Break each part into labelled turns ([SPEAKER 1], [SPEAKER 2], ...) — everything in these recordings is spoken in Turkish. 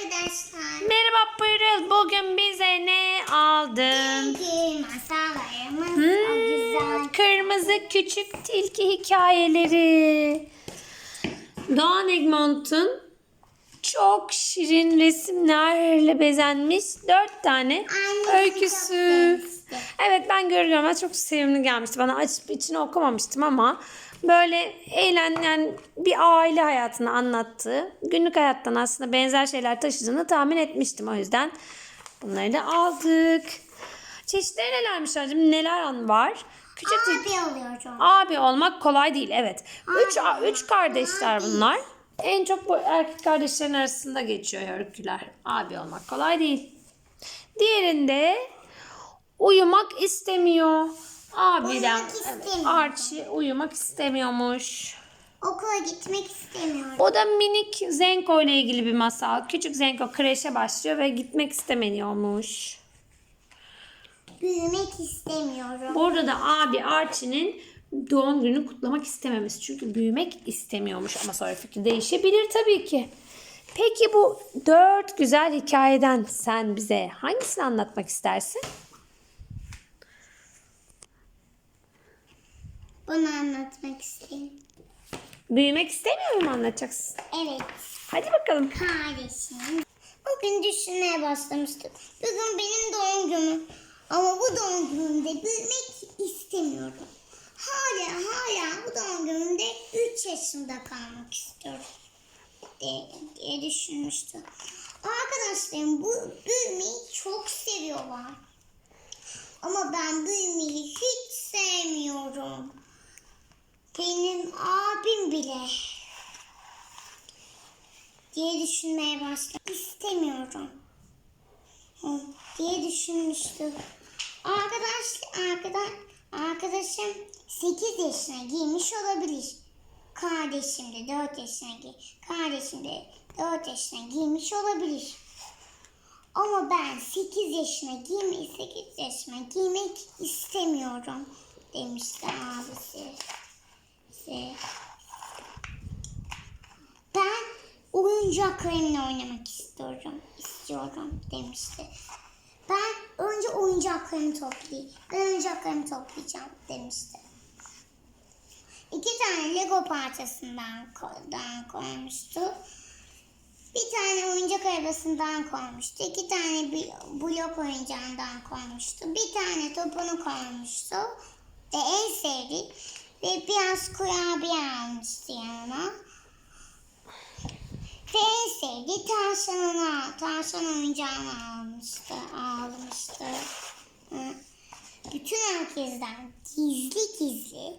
[SPEAKER 1] arkadaşlar.
[SPEAKER 2] Merhaba Pırıl. Bugün bize ne aldın?
[SPEAKER 1] Çünkü masallarımız
[SPEAKER 2] Hmm,
[SPEAKER 1] güzel.
[SPEAKER 2] kırmızı küçük tilki hikayeleri. Doğan Egmont'un çok şirin resimlerle bezenmiş dört tane
[SPEAKER 1] Annem
[SPEAKER 2] öyküsü. Evet ben görüyorum. Ben çok sevimli gelmişti. Bana açıp içini okumamıştım ama böyle eğlenen bir aile hayatını anlattığı, günlük hayattan aslında benzer şeyler taşıdığını tahmin etmiştim. O yüzden bunları da aldık. Çeşitleri nelermiş anneciğim? Neler var? Küçük
[SPEAKER 1] Abi oluyorum.
[SPEAKER 2] Abi olmak kolay değil evet. Üç,
[SPEAKER 1] Abi
[SPEAKER 2] üç kardeşler bunlar. En çok bu erkek kardeşlerin arasında geçiyor öyküler. Abi olmak kolay değil. Diğerinde uyumak istemiyor. Abiden evet,
[SPEAKER 1] istemiyor.
[SPEAKER 2] Archie uyumak istemiyormuş.
[SPEAKER 1] Okula gitmek istemiyorum.
[SPEAKER 2] O da minik Zenko ile ilgili bir masal. Küçük Zenko kreşe başlıyor ve gitmek istemiyormuş.
[SPEAKER 1] Büyümek istemiyorum.
[SPEAKER 2] Burada da abi Archie'nin doğum gününü kutlamak istememesi. Çünkü büyümek istemiyormuş ama sonra fikri değişebilir tabii ki. Peki bu dört güzel hikayeden sen bize hangisini anlatmak istersin?
[SPEAKER 1] Bunu anlatmak istedim.
[SPEAKER 2] Büyümek istemiyor mu anlatacaksın?
[SPEAKER 1] Evet.
[SPEAKER 2] Hadi bakalım.
[SPEAKER 1] Kardeşim. Bugün düşünmeye başlamıştık. Bugün benim doğum günüm. Ama bu doğum günümde büyümek istemiyorum. Hala hala bu doğum günümde 3 yaşında kalmak istiyorum. Diye, diye düşünmüştüm. Arkadaşlarım bu büyümeyi çok seviyorlar. Ama ben büyümeyi hiç sevmiyorum. Benim abim bile diye düşünmeye başladım. İstemiyorum. Diye düşünmüştüm. Arkadaş, arkadaş, arkadaşım 8 yaşına girmiş olabilir. Kardeşim de 4 yaşına gi- kardeşim de 4 yaşına girmiş olabilir. Ama ben 8 yaşına girmeyi 8 yaşına girmek istemiyorum demişti abisi. Ben oyuncaklarımla oynamak istiyorum, istiyorum demişti. Ben önce oyuncaklarımı toplayayım. Ben oyuncaklarımı toplayacağım demişti. İki tane Lego parçasından ko- dan koymuştu. Bir tane oyuncak arabasından koymuştu. İki tane bir blok oyuncağından koymuştu. Bir tane topunu koymuştu. Ve en sevdiği ve biraz kurabiye almıştı yanına. Ve en sevdiği tavşanını, tavşan oyuncağını almıştı, almıştı. Bütün herkesten gizli gizli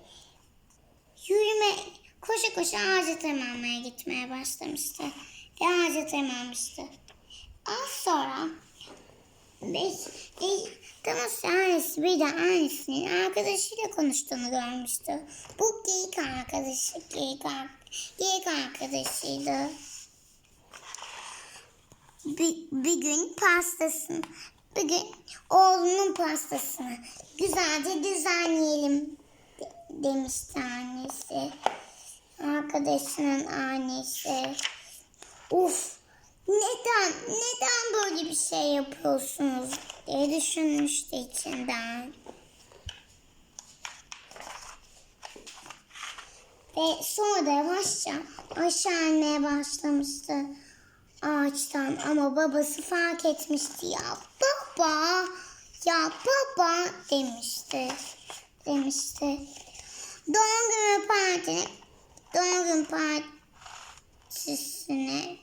[SPEAKER 1] yürüme, koşa koşa ağaca tırmanmaya gitmeye başlamıştı. Ve ağaca tırmanmıştı. Az sonra Beş, beş, Thomas annesi bir de annesinin arkadaşıyla konuştuğunu görmüştü. Bu geyik arkadaşı, geyik, geyik arkadaşıydı. Bir, bir gün pastasını, bir gün oğlunun pastasını güzelce düzenleyelim de- demişti annesi. Arkadaşının annesi. Uf neden, neden bir şey yapıyorsunuz diye düşünmüştü içinden. Ve sonra da yavaşça aşağı inmeye başlamıştı ağaçtan ama babası fark etmişti ya baba ya baba demişti demişti doğum günü partine doğum günü partisine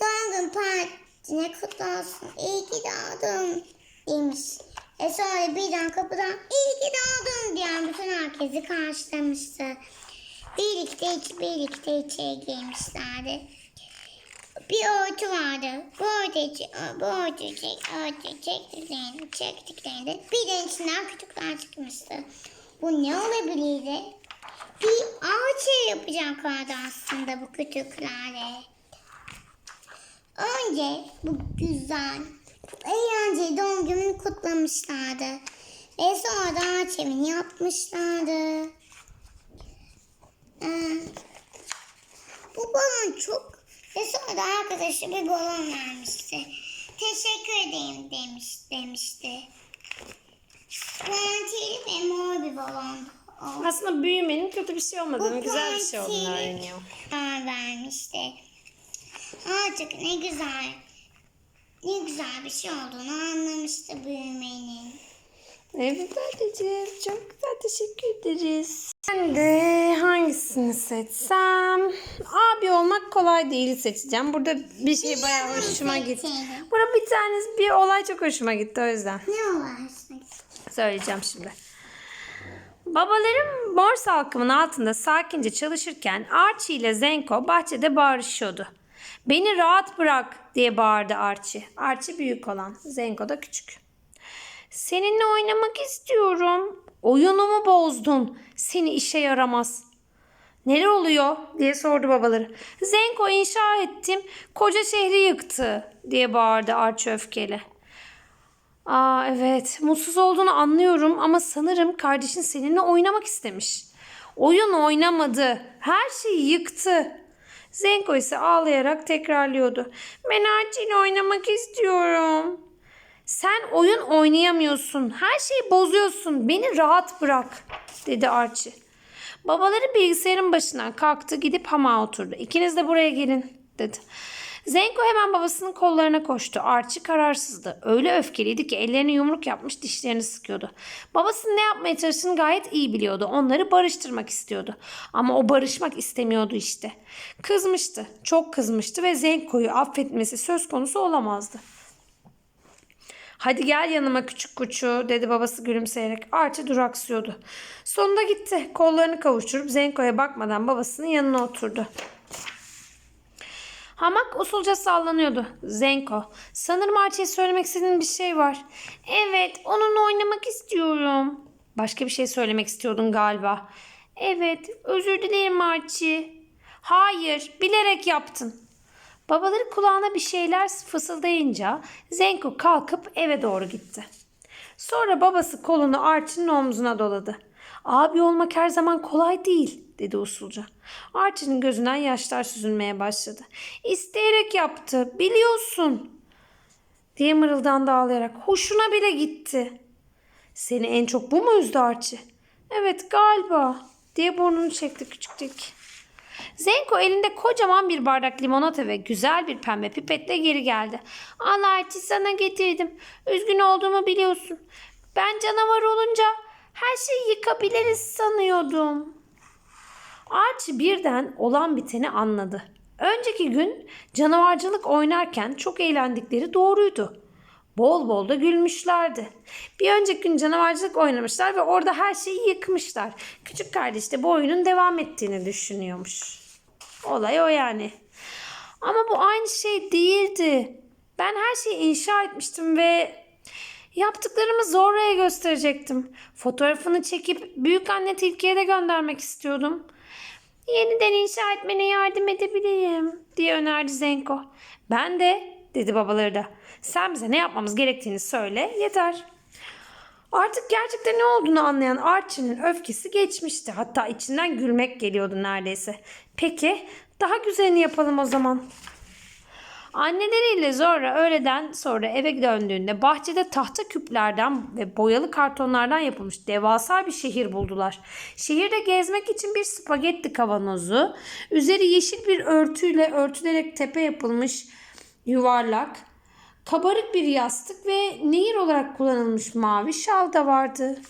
[SPEAKER 1] doğum günü partine kutlu olsun iyi ki doğdun demiş e sonra birden kapıdan iyi ki doğdun diyen bütün herkesi karşılamıştı birlikte iç birlikte içeri girmişlerdi bir örtü vardı. Bu örtü, bu örtü, çek, örtü çektiklerinde, çektiklerinde birden içinden küçükler çıkmıştı. Bu ne olabilirdi? Bir ağaç yapacaklardı aslında bu küçüklerle. Önce bu güzel, eğlenceli doğum gününü kutlamışlardı. Ve sonra da ağaç evini yapmışlardı. Ee, bu balon çok Ve sonra da arkadaşı bir balon vermişti. Teşekkür ederim demiş, demişti. Puantiyeli ve mor bir balon. O
[SPEAKER 2] Aslında büyümenin kötü bir şey olmadığını,
[SPEAKER 1] Bu
[SPEAKER 2] güzel bir şey olduğunu öğreniyor.
[SPEAKER 1] Vermişti. Artık ne güzel, ne güzel bir şey olduğunu anlamıştı büyümenin.
[SPEAKER 2] Evet anneciğim çok güzel teşekkür ederiz. Ben de hangisini seçsem? Abi olmak kolay değil seçeceğim. Burada bir şey bayağı hoşuma gitti. Burada bir tanesi bir olay çok hoşuma gitti o yüzden.
[SPEAKER 1] Ne olarsın?
[SPEAKER 2] Söyleyeceğim şimdi. Babalarım mor salkımın altında sakince çalışırken Archie ile Zenko bahçede bağırışıyordu. Beni rahat bırak diye bağırdı Archie. Archie büyük olan, Zenko da küçük. Seninle oynamak istiyorum. Oyunumu bozdun. Seni işe yaramaz. Neler oluyor diye sordu babaları. Zenko inşa ettim. Koca şehri yıktı diye bağırdı Archie öfkeyle. Aa evet mutsuz olduğunu anlıyorum ama sanırım kardeşin seninle oynamak istemiş. Oyun oynamadı. Her şeyi yıktı. Zenko ise ağlayarak tekrarlıyordu. Ben ile oynamak istiyorum. Sen oyun oynayamıyorsun. Her şeyi bozuyorsun. Beni rahat bırak dedi Archie. Babaları bilgisayarın başından kalktı gidip hamağa oturdu. İkiniz de buraya gelin dedi. Zenko hemen babasının kollarına koştu. Archie kararsızdı. Öyle öfkeliydi ki ellerini yumruk yapmış dişlerini sıkıyordu. Babasının ne yapmaya çalıştığını gayet iyi biliyordu. Onları barıştırmak istiyordu. Ama o barışmak istemiyordu işte. Kızmıştı. Çok kızmıştı ve Zenko'yu affetmesi söz konusu olamazdı. Hadi gel yanıma küçük kuçu dedi babası gülümseyerek. Archie duraksıyordu. Sonunda gitti. Kollarını kavuşturup Zenko'ya bakmadan babasının yanına oturdu. Hamak usulca sallanıyordu. Zenko, sanırım Archie'ye söylemek istediğin bir şey var. Evet, onunla oynamak istiyorum. Başka bir şey söylemek istiyordun galiba. Evet, özür dilerim Archie. Hayır, bilerek yaptın. Babaları kulağına bir şeyler fısıldayınca Zenko kalkıp eve doğru gitti. Sonra babası kolunu Archie'nin omzuna doladı. Abi olmak her zaman kolay değil dedi usulca. Archie'nin gözünden yaşlar süzülmeye başladı. İsteyerek yaptı biliyorsun diye mırıldandı ağlayarak. Hoşuna bile gitti. Seni en çok bu mu üzdü Archie? Evet galiba diye burnunu çekti küçük. Zenko elinde kocaman bir bardak limonata ve güzel bir pembe pipetle geri geldi. Al Archie sana getirdim. Üzgün olduğumu biliyorsun. Ben canavar olunca her şeyi yıkabiliriz sanıyordum. Archie birden olan biteni anladı. Önceki gün canavarcılık oynarken çok eğlendikleri doğruydu. Bol bol da gülmüşlerdi. Bir önceki gün canavarcılık oynamışlar ve orada her şeyi yıkmışlar. Küçük kardeş de bu oyunun devam ettiğini düşünüyormuş. Olay o yani. Ama bu aynı şey değildi. Ben her şeyi inşa etmiştim ve yaptıklarımı Zorra'ya gösterecektim. Fotoğrafını çekip büyük anne Tilki'ye de göndermek istiyordum. Yeniden inşa etmene yardım edebilirim diye önerdi Zenko. Ben de dedi babaları da. Sen bize ne yapmamız gerektiğini söyle yeter. Artık gerçekten ne olduğunu anlayan Archie'nin öfkesi geçmişti. Hatta içinden gülmek geliyordu neredeyse. Peki daha güzelini yapalım o zaman. Anneleriyle Zora öğleden sonra eve döndüğünde bahçede tahta küplerden ve boyalı kartonlardan yapılmış devasa bir şehir buldular. Şehirde gezmek için bir spagetti kavanozu, üzeri yeşil bir örtüyle örtülerek tepe yapılmış yuvarlak, kabarık bir yastık ve nehir olarak kullanılmış mavi şal da vardı.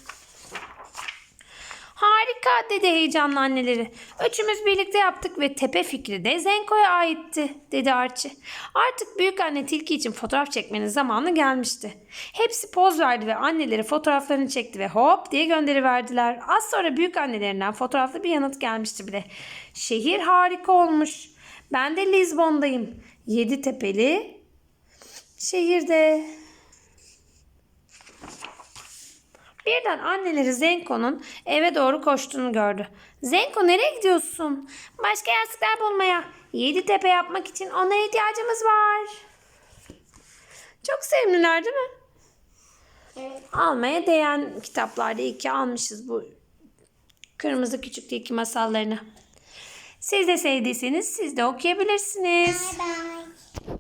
[SPEAKER 2] Harika dedi heyecanlı anneleri. Üçümüz birlikte yaptık ve tepe fikri de Zenko'ya aitti dedi Archie. Artık büyük anne tilki için fotoğraf çekmenin zamanı gelmişti. Hepsi poz verdi ve anneleri fotoğraflarını çekti ve hop diye gönderiverdiler. Az sonra büyük annelerinden fotoğraflı bir yanıt gelmişti bile. Şehir harika olmuş. Ben de Lizbon'dayım. Yedi tepeli şehirde. Birden anneleri Zenko'nun eve doğru koştuğunu gördü. Zenko nereye gidiyorsun? Başka yastıklar bulmaya. Yedi tepe yapmak için ona ihtiyacımız var. Çok sevimliler değil mi?
[SPEAKER 1] Evet.
[SPEAKER 2] Almaya değen kitaplarda iyi ki almışız bu kırmızı küçük tilki masallarını. Siz de sevdiyseniz siz de okuyabilirsiniz.
[SPEAKER 1] Bye bye.